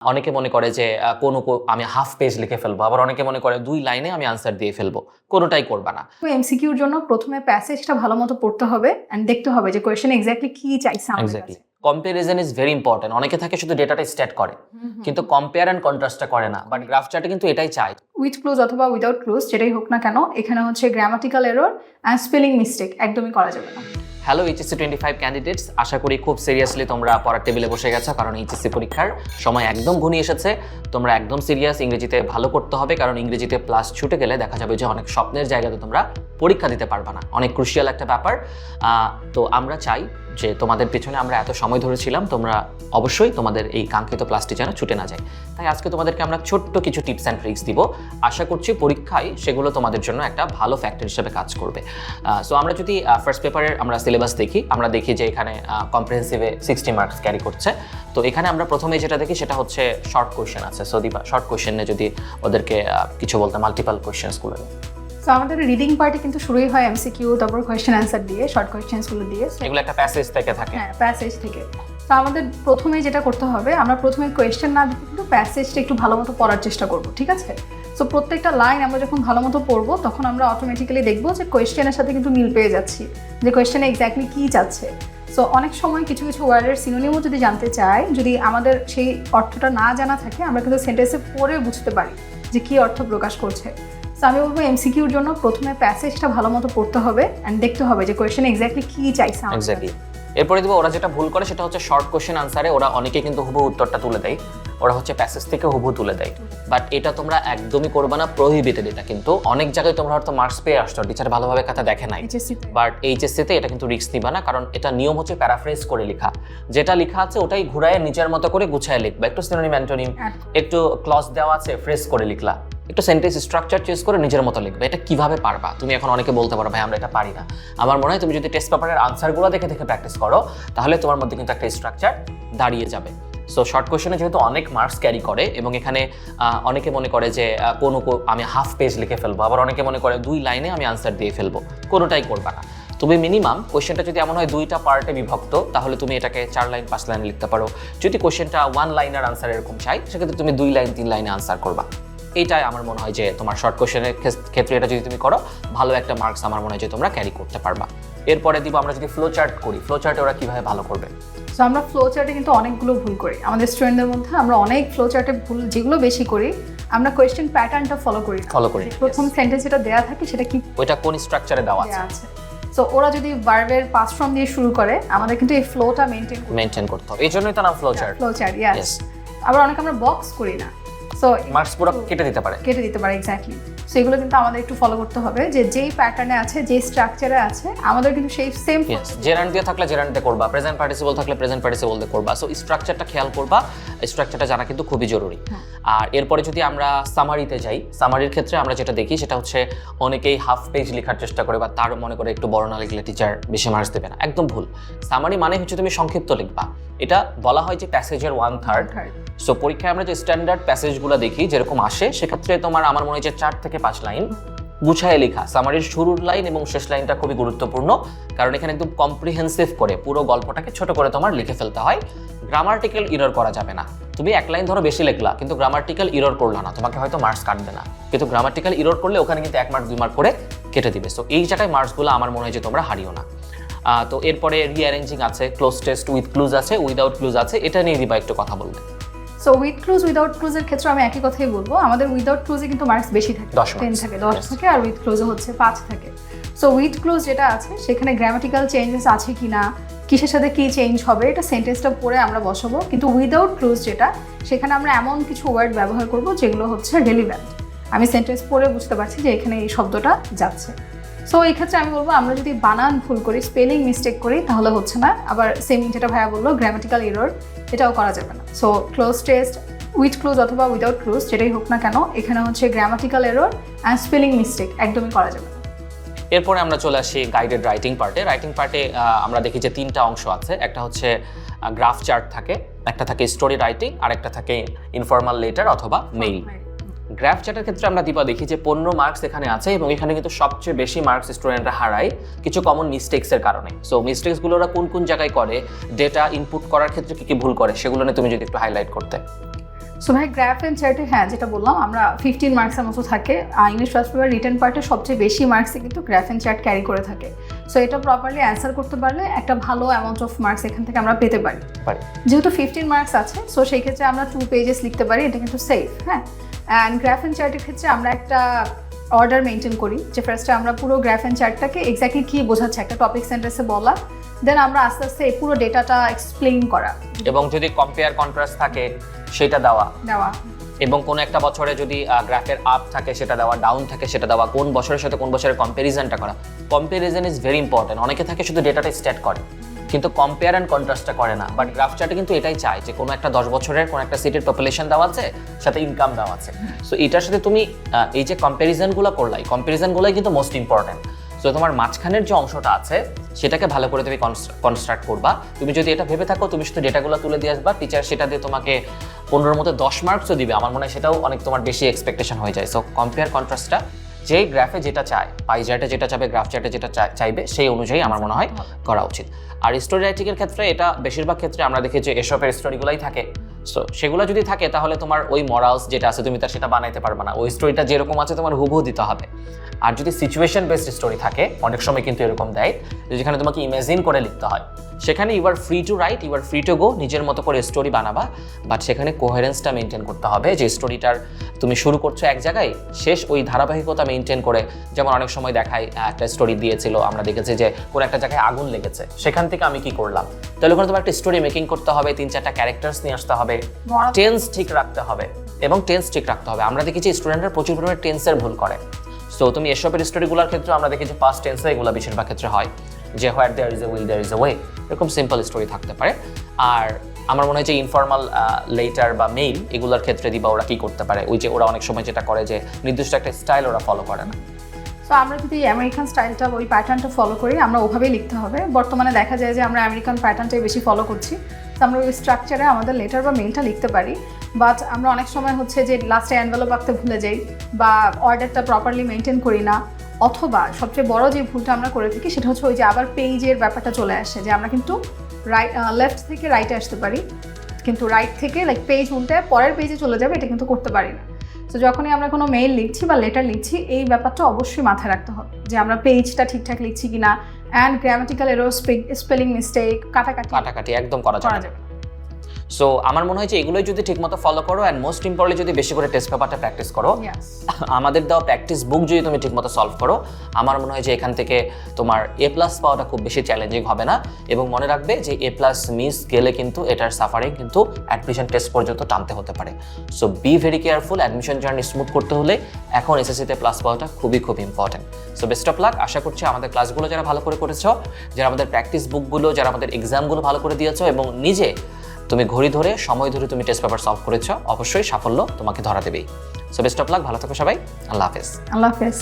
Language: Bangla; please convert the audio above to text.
অনেকে মনে করে যে কোনো আমি হাফ পেজ লিখে ফেলব আবার অনেকে মনে করে দুই লাইনে আমি আনসার দিয়ে ফেলব কোনোটাই করবা না। এমসিকিউর জন্য প্রথমে প্যাসেজটা ভালো মতো পড়তে হবে অ্যান্ড দেখতে হবে যে কোয়েশ্চেন এক্স্যাক্টলি কি চাইছে exactly. Comparison is very important অনেকে থাকে শুধু ডেটাটা স্ট্যাট করে কিন্তু কম্পেয়ার অ্যান্ড কন্ট্রাস্টটা করে না বাট গ্রাফ চার্টে কিন্তু এটাই চাই। উইথ ক্লোজ অথবা উইদাউট ক্লোজ যেটাই হোক না কেন এখানে হচ্ছে grammatical error and spelling mistake একদমই করা যাবে না। Hello HSC twenty five candidates আশা করি খুব সিরিয়াসলি তোমরা পড়ার টেবিলে বসে গেছো, কারণ এইচএসসি পরীক্ষার সময় একদম ঘনিয়ে এসেছে। তোমরা একদম সিরিয়াস ইংরেজিতে ভালো করতে হবে, কারণ ইংরেজিতে প্লাস ছুটে গেলে দেখা যাবে যে অনেক স্বপ্নের জায়গাতে তোমরা পরীক্ষা দিতে পারবে না। অনেক ক্রুশিয়াল একটা ব্যাপার। তো আমরা চাই যে তোমাদের পেছনে আমরা এত সময় ধরেছিলাম, তোমরা অবশ্যই তোমাদের এই কাঙ্ক্ষিত প্লাসটি যেন ছুটে না যায়। তাই আজকে তোমাদেরকে আমরা ছোট্ট কিছু টিপস অ্যান্ড ট্রিক্স দিব। আশা করছি পরীক্ষায় সেগুলো তোমাদের জন্য একটা ভালো ফ্যাক্টর হিসেবে কাজ করবে। সো আমরা যদি ফার্স্ট পেপারের আমরা সিলেবাস দেখি, আমরা দেখি যে এখানে কম্প্রিহেন্সিভে সিক্সটি মার্কস ক্যারি করছে। তো এখানে আমরা প্রথমে যেটা দেখি সেটা হচ্ছে শর্ট কোয়েশ্চেন আছে। সো দিবা শর্ট কোয়েশ্চেনে যদি ওদেরকে কিছু বলতে মাল্টিপাল কোয়েশ্চেন্সগুলো তো আমাদের রিডিং পার্টে কিন্তু শুরুই হয় এমসিকিউ তারপর কোয়েশ্চেন অ্যান্সার দিয়ে শর্ট কোয়েশ্চেন্সগুলো দিয়ে। এগুলো একটা প্যাসেজ থেকে থাকে। হ্যাঁ প্যাসেজ থেকে। তো আমাদের প্রথমে যেটা করতে হবে আমরা প্রথমে কোয়েশ্চেন না দেখে কিন্তু প্যাসেজটা একটু ভালো মতো পড়ার চেষ্টা করব ঠিক আছে? সো প্রত্যেকটা লাইন আমরা যখন ভালো মতো পড়ব তখন আমরা অটোমেটিক্যালি দেখব যে কোয়েশ্চেনের সাথে কিন্তু মিল পেয়ে যাচ্ছি। যে কোয়েশ্চেনে এক্স্যাক্টলি কী চাচ্ছে সো অনেক সময় কিছু কিছু ওয়ার্ডের সিনোনিমও যদি জানতে চাই যদি আমাদের সেই অর্থটা না জানা থাকে আমরা কিন্তু সেন্টেন্সে পড়ে বুঝতে পারি যে কী অর্থ প্রকাশ করছে। সো আমি বলব এমসিকিউর জন্য প্রথমে প্যাসেজটা ভালো মতো পড়তে হবে অ্যান্ড দেখতে হবে যে কোয়েশ্চেন এক্স্যাক্টলি কি চাইছে এক্স্যাক্টলি এরপরে দিব ওরা যেটা ভুল করে সেটা হচ্ছে শর্ট কোশ্চেন আনসারে ওরা অনেকে কিন্তু হুবহু উত্তরটা তুলে দেয়। ওরা হচ্ছে প্যাসেজ থেকে হুবহু তুলে দেয়। বাট এটা তোমরা একদমই করবে না প্রহিবিটেড এটা কিন্তু। অনেক জায়গায় তোমরা হয়তো মার্কস পেয়ে আসছো টিচার ভালোভাবে কথা দেখে নাই। বাট এইচএসসিতে এটা কিন্তু রিস্ক নিবা না কারণ এটা নিয়ম হচ্ছে প্যারাফ্রেজ করে লেখা। যেটা লেখা আছে ওটাই ঘুরায় নিজের মতো করে গুছায় লিখবা। একটু সিনোনিম অ্যান্টোনিম। একটু ক্লজ দেওয়া আছে ফ্রেজ করে লিখলা। একটু সেন্টেন্স স্ট্রাকচার চেঞ্জ করে নিজের মতো লিখবে। এটা কীভাবে পারবা? তুমি এখন অনেকে বলতে পারো, ভাই, আমরা এটা পারি না। আমার মনে হয় তুমি যদি টেস্ট পেপারের আনসারগুলো দেখে দেখে প্র্যাকটিস করো, তাহলে তোমার মধ্যে কিন্তু একটা স্ট্রাকচার দাঁড়িয়ে যাবে। সো শর্ট কোয়েশনে যেহেতু অনেক মার্কস ক্যারি করে এবং এখানে অনেকে মনে করে যে কোনো আমি হাফ পেজ লিখে ফেলব। আবার অনেকে মনে করে দুই লাইনে আমি আনসার দিয়ে ফেলব। কোনোটাই করবা না। তুমি মিনিমাম কোয়েশ্চেনটা যদি এমন হয় দুইটা পার্টে বিভক্ত, তাহলে তুমি এটাকে চার লাইন পাঁচ লাইন লিখতে পারো। যদি কোয়েশ্চেনটা ওয়ান লাইনের আনসার এরকম চাই, সেক্ষেত্রে তুমি দুই লাইন তিন লাইনে আনসার করবা। এইটাই আমার মনে হয় যে তোমার শর্ট কোয়েশ্চেনের ক্ষেত্রে এটা যদি তুমি করো ভালো একটা মার্কস আমার মনে হয় যে তোমরা ক্যারি করতে পারবা। এরপরে দিব আমরা যদি ফ্লো চার্ট করি ফ্লো চার্টে ওরা কীভাবে ভালো করবে? সো আমরা ফ্লো চার্টে কিন্তু অনেকগুলো ভুল করি। আমাদের স্টুডেন্টদের মধ্যে আমরা অনেক ফ্লো চার্টে ভুল যেগুলো বেশি করি আমরা কোয়েশ্চেন প্যাটার্নটা ফলো করি। ফলো করি প্রথম সেন্টেন্স যেটা দেয়া থাকে সেটা কি? ওইটা কোন স্ট্রাকচারে দেওয়া আছে? সো ওরা যদি ভার্বের পাস ফর্ম দিয়ে শুরু করে আমাদের কিন্তু এই ফ্লোটা মেনটেন করতে মেনটেন করতে হবে। এই জন্যই তো নাম flow chart flow chart yes. আবার অনেক আমরা বক্স করি না। সো মার্কস পুরো কেটে দিতে পারে। কেটে দিতে পারে এক্স্যাক্টলি সো এগুলো কিন্তু আমাদের একটু ফলো করতে হবে যে যেই প্যাটার্নে আছে যেই স্ট্রাকচারে আছে আমাদের কিন্তু সেই সেম জেরান্ট দিয়ে থাকলে জেরান্টে করবা প্রেজেন্ট পার্টিসিপল থাকলে প্রেজেন্ট পার্টিসিপল দিয়ে করবা। সো স্ট্রাকচারটা খেয়াল করবা স্ট্রাকচারটা জানা কিন্তু খুবই জরুরি। হ্যাঁ। আর এরপরে যদি আমরা সামারিতে যাই সামারির ক্ষেত্রে আমরা যেটা দেখি সেটা হচ্ছে অনেকেই হাফ পেজ লেখার চেষ্টা করে বা তার মনে করে একটু বড় না লিখলে টিচার বেশি মার্কস দেবে না। একদম ভুল। সামারি মানে হচ্ছে তুমি সংক্ষিপ্ত লিখবা। এটা বলা হয় যে প্যাসেজের ওয়ান থার্ড সো পরীক্ষায় আমরা যে স্ট্যান্ডার্ড প্যাসেজগুলো দেখি, যেরকম আসে, সেক্ষেত্রে তোমার আমার মনে হয় চার থেকে পাঁচ লাইন গুছায় লেখা। সামারির শুরুর লাইন এবং শেষ লাইনটা খুবই গুরুত্বপূর্ণ, কারণ এখানে একদম কম্প্রিহেন্সিভ করে পুরো গল্পটাকে ছোট করে তোমার লিখে ফেলতে হয়। গ্রামার্টিক্যাল ইরর করা যাবে না। তুমি এক লাইন ধরো বেশি লিখলা, কিন্তু গ্রামার্টিক্যাল ইরর করলা না, তোমাকে হয়তো মার্কস কাটবে না। কিন্তু গ্রামার্টিক্যাল ইরর করলে ওখানে কিন্তু এক মার্ক দুই মার্ক করে কেটে দিবে। সো এই জায়গায় মার্কসগুলো আমার মনে হয় যে তোমরা হারিও না। তো এরপরে রিঅ্যারেঞ্জিং আছে ক্লোজ টেস্ট উইথ ক্লুজ আছে উইদাউট ক্লুজ আছে, এটা নিয়ে দিবা একটু কথা বলতে। সো উইথ ক্লুজ উইদাউট ক্লুজের ক্ষেত্রে আমি একই কথাই বলব। আমাদের উইদাউট ক্লুজে কিন্তু মার্কস বেশি থাকে। টেন থাকে দশ. থাকে আর উইথ ক্লুজে হচ্ছে পাঁচ থাকে। সো উইথ ক্লুজ যেটা আছে সেখানে গ্রামাটিক্যাল চেঞ্জেস আছে কি না কিসের সাথে কি চেঞ্জ হবে এটা সেন্টেন্সটা পড়ে আমরা বসাবো। কিন্তু উইদাউট ক্লুজ যেটা সেখানে আমরা এমন কিছু ওয়ার্ড ব্যবহার করব যেগুলো হচ্ছে রেলিভেন্ট আমি সেন্টেন্স পড়ে বুঝতে পারছি যে এখানে এই শব্দটা যাচ্ছে। সো এই ক্ষেত্রে আমি বলব আমরা যদি বানান ভুল করি স্পেলিং মিস্টেক করি তাহলে হচ্ছে না। আবার সেম যেটা ভাইয়া বলল গ্রামাটিক্যাল এরর এটাও করা যাবে না। So cloze test with clues অথবা উইদাউট ক্লোজ যেটাই হোক না কেন এখানে হচ্ছে grammatical error and spelling mistake একদমই করা যাবে না। এরপরে আমরা চলে আসি গাইডেড রাইটিং পার্টে রাইটিং পার্টে আমরা দেখি যে তিনটা অংশ আছে। একটা হচ্ছে গ্রাফ চার্ট থাকে একটা থাকে স্টোরি রাইটিং আর একটা থাকে ইনফর্মাল লেটার অথবা মেইল গ্রাফ চার্টের ক্ষেত্রে আমরা দিবা দেখি যে পনেরো মার্কস এখানে আছে এবং এখানে কিন্তু সবচেয়ে বেশি মার্কস স্টুডেন্টরা হারায় কিছু কমন মিস্টেক্সের কারণে। সো মিস্টেক্সগুলো ওরা কোন কোন জায়গায় করে ডেটা ইনপুট করার ক্ষেত্রে কি কি ভুল করে সেগুলো নিয়ে তুমি যদি একটু হাইলাইট করতে। সো ভাই গ্রাফ অ্যান্ড চার্টে হ্যাঁ যেটা বললাম আমরা ফিফটিন মার্কসের মতো থাকে। ইংলিশ ফার্স্ট পেপার রিটার্ন পার্টে সবচেয়ে বেশি মার্কসে কিন্তু গ্রাফ অ্যান্ড চার্ট ক্যারি করে থাকে। সো এটা প্রপারলি অ্যান্সার করতে পারলে একটা ভালো অ্যামাউন্ট অফ মার্কস এখান থেকে আমরা পেতে পারি। যেহেতু ফিফটিন মার্কস আছে সো সেই ক্ষেত্রে আমরা টু পেজেস লিখতে পারি এটা কিন্তু সেফ হ্যাঁ? অ্যান্ড গ্রাফ অ্যান্ড চার্টের ক্ষেত্রে আমরা একটা অর্ডার মেনটেন করি যে ফার্স্টে আমরা পুরো গ্রাফ অ্যান্ড চার্টটাকে এক্স্যাক্টলি কী বোঝাচ্ছে একটা টপিক সেন্টেন্সে বলা দেন আমরা আস্তে আস্তে এই পুরো ডেটাটা এক্সপ্লেইন করা। এবং যদি কম্পেয়ার কন্ট্রাস্ট থাকে সেটা দেওয়া। দেওয়া। এবং কোনো একটা বছরে যদি গ্রাফের আপ থাকে সেটা দেওয়া ডাউন থাকে সেটা দেওয়া কোন বছরের সাথে কোন বছরের কম্প্যারিজনটা করা। কম্প্যারিজন ইজ ভেরি ইম্পর্টেন্ট অনেকে থাকে শুধু ডেটাটা স্ট্যাট করে। কিন্তু কম্পেয়ার অ্যান্ড কন্ট্রাস্টটা করে না। বাট গ্রাফ চার্টে কিন্তু এটাই চায় যে কোনো একটা দশ বছরের, কোনো একটা সিটির পপুলেশন দেওয়া আছে, সাথে ইনকাম দেওয়া আছে। সো এটার সাথে তুমি এই যে কম্প্যারিজনগুলো করলাই কম্প্যারিজনগুলোই কিন্তু মোস্ট ইম্পর্টেন্ট সো তোমার মাঝখানের যে অংশটা আছে, সেটাকে ভালো করে তুমি কনস্ট্রাক্ট করবা। তুমি যদি এটা ভেবে থাকো, তুমি শুধু ডেটাগুলো তুলে দিয়ে আসবা। টিচার সেটা দিয়ে তোমাকে পনেরোর মধ্যে দশ মার্কসও দিবে। আমার মনে হয় সেটাও অনেক তোমার বেশি এক্সপেকটেশন হয়ে যায়। সো কম্পেয়ার কন্ট্রাস্টটা যেই গ্রাফে যেটা চায় পাই চার্টে যেটা চাবে গ্রাফ চার্টে যেটা চাইবে সেই অনুযায়ী আমার মনে হয় করা উচিত। আর স্টোরি রাইটিংয়ের ক্ষেত্রে এটা বেশিরভাগ ক্ষেত্রে আমরা দেখি যে এসবের স্টোরিগুলোই থাকে। সো সেগুলো যদি থাকে তাহলে তোমার ওই মরালস যেটা আছে তুমি তার সেটা বানাইতে পারবে না। ওই স্টোরিটা যেরকম আছে তোমার হুবহু দিতে হবে। আর যদি সিচুয়েশন বেসড স্টোরি থাকে অনেক সময় কিন্তু এরকম দেয় যেখানে তোমাকে ইমাজিন করে লিখতে হয়। সেখানে you are free to write you are free to go নিজের মতো করে স্টোরি বানাবা বাট সেখানে কোহেরেন্সটা মেনটেন করতে হবে। যে স্টোরিটার তুমি শুরু করছ এক জায়গায় শেষ ওই ধারাবাহিকতা মেনটেন করে যেমন অনেক সময় দেখায় একটা স্টোরি দিয়েছিল আমরা দেখেছি যে কোনো একটা জায়গায় আগুন লেগেছে সেখান থেকে আমি কি করলাম? তাহলে ওখানে তোমার একটা স্টোরি মেকিং করতে হবে তিন চারটা ক্যারেক্টার্স নিয়ে আসতে হবে টেন্স ঠিক রাখতে হবে এবং টেন্স ঠিক রাখতে হবে। আমরা দেখেছি স্টুডেন্টরা প্রচুর পরিমাণে টেন্সের ভুল করে। সো তুমি এসবের স্টোরিগুলোর ক্ষেত্রে আমরা দেখি যে পাস্ট টেন্সে এগুলো বেশিরভাগ ক্ষেত্রে হয়। যে where there is a will there is a way এরকম সিম্পল স্টোরি থাকতে পারে। আর আমার মনে হয় যে ইনফর্মাল লেটার বা মেইল এগুলোর ক্ষেত্রে দিবা ওরা কি করতে পারে? ওই যে ওরা অনেক সময় যেটা করে যে নির্দিষ্ট একটা স্টাইল ওরা ফলো করে না। তো আমরা যদি আমেরিকান স্টাইলটা ওই প্যাটার্নটা ফলো করি, আমরা ওভাবেই লিখতে হবে। বর্তমানে দেখা যায় যে আমরা আমেরিকান প্যাটার্নটাই বেশি ফলো করছি। তো আমরা ওই স্ট্রাকচারে আমাদের লেটার বা মেইলটা লিখতে পারি। বাট আমরা অনেক সময় হচ্ছে যে লাস্টে অ্যানভেলপ আঁকতে ভুলে যাই বা অর্ডারটা প্রপারলি মেনটেন করি না। অথবা সবচেয়ে বড় যে ভুলটা আমরা করে থাকি সেটা হচ্ছে ওই যে আবার পেজের ব্যাপারটা চলে আসে যে আমরা কিন্তু রাইট লেফট থেকে রাইটে আসতে পারি। কিন্তু রাইট থেকে লাইক পেজ উল্টে পরের পেজে চলে যাবে এটা কিন্তু করতে পারি না। তো যখনই আমরা কোনো মেইল লিখছি বা লেটার লিখছি এই ব্যাপারটা অবশ্যই মাথায় রাখতে হবে যে আমরা পেজটা ঠিকঠাক লিখছি কিনা। And grammatical error spelling mistake কাটাকাটি কাটাকাটি একদম করা যাবে না। সো আমার মনে হয় যে এগুলোই যদি ঠিকমতো ফলো করো অ্যান্ড মোস্ট ইম্পর্টেন্টলি যদি বেশি করে টেস্ট পেপারটা প্র্যাকটিস করো আমাদের দেওয়া প্র্যাকটিস বুক যদি তুমি ঠিকমতো সলভ করো আমার মনে হয় যে এখান থেকে তোমার এ প্লাস পাওয়াটা খুব বেশি চ্যালেঞ্জিং হবে না। এবং মনে রাখবে যে এ প্লাস মিস গেলে কিন্তু এটার সাফারিং কিন্তু অ্যাডমিশন টেস্ট পর্যন্ত টানতে হতে পারে। So be very careful admission journey smooth করতে হলে এখন এসএসসিতে প্লাস পাওয়াটা খুবই খুব important so best of luck আশা করছি আমাদের ক্লাসগুলো যারা ভালো করে করেছ যারা আমাদের প্র্যাকটিস বুকগুলো যারা আমাদের এক্সামগুলো ভালো করে দিয়েছ এবং নিজে তুমি ঘড়ি ধরে, সময় ধরে তুমি টেস্ট পেপার সলভ করেছ, অবশ্যই সাফল্য তোমাকে ধরা দেবেই। সো বেস্ট অফ লাক ভালো থাকো সবাই, আল্লাহ হাফেজ। আল্লাহ হাফেজ।